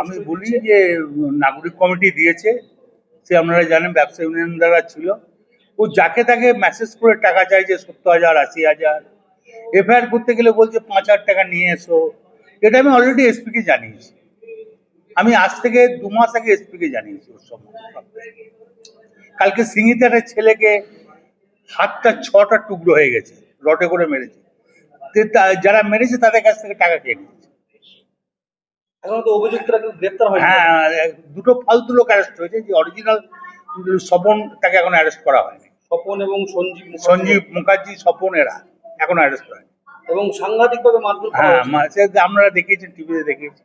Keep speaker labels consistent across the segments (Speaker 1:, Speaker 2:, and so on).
Speaker 1: আমি বলি যে নাগরিক কমিটি দিয়েছে সে আপনারা জানেন ব্যবসা ইউনিয়ন দ্বারা ছিল। ও যাকে তাকে মেসেজ করে টাকা চাইছে সত্তর হাজার আশি হাজার। এফআইআর করতে গেলে বলছে পাঁচ হাজার টাকা নিয়ে এসো। এটা আমি অলরেডি এসপিকে জানিয়েছি। আমি আজ থেকে দু মাস আগে এসপিকে জানিয়েছি ওর কালকে সিঙ্গিতে একটা ছেলেকে হাতটা ছটা টুকরো হয়ে গেছে রটে করে মেরেছে। যারা মেরেছে তাদের কাছ থেকে টাকা খেয়ে নিয়েছে।
Speaker 2: এখনও তো অভিযুক্তরা কেউ গ্রেপ্তার হয়নি।
Speaker 1: হ্যাঁ দুটো ফালতু লোক অ্যারেস্ট হয়েছে যে অরিজিনাল স্বপন তাকে এখন অ্যারেস্ট করা হয়নি।
Speaker 2: স্বপন এবং সঞ্জীব
Speaker 1: সঞ্জীব মুখার্জি স্বপন এরা এখন অ্যারেস্ট হয়নি।
Speaker 2: এবং সাংঘাতিকভাবে মারধর
Speaker 1: হ্যাঁ আপনারা দেখিয়েছেন টিভিতে দেখিয়েছি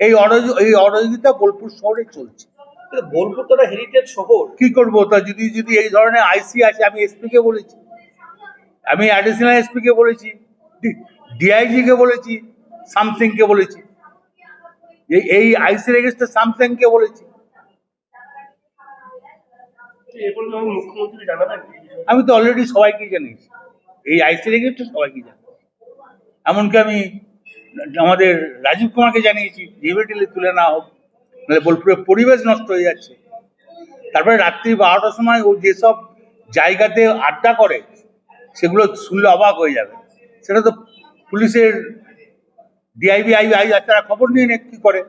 Speaker 1: এই অরজ এই অরজিতা বোলপুর শহরে চলছে।
Speaker 2: কিন্তু বোলপুর তো একটা হেরিটেজ শহর।
Speaker 1: কি করব? তা যদি যদি এই ধরনের আইসি আছে আমি এসপি কে বলেছি। আমি অ্যাডিশনাল এসপি কে বলেছি। ডিআইজি কে বলেছি সামথিং কে বলেছি। এই- এই আইসি রেজিস্টার সামথিং কে বলেছি? আমি তো অলরেডি সবাইকে জানিয়েছি। এই আইসি রেজিস্টার সবাইকে জানি এমনকি আমি আমাদের রাজীব কুমারকে জানিয়েছি ডিবিটিলে তুলে না হোক নাহলে বোলপুরের পরিবেশ নষ্ট হয়ে যাচ্ছে। তারপরে রাত্রি বারোটার সময় ও যেসব জায়গাতে আড্ডা করে সেগুলো শুনলে অবাক হয়ে যাবে। সেটা তো পুলিশের ডিআইবি আইবি আই তারা খবর নিয়ে নে কি করে?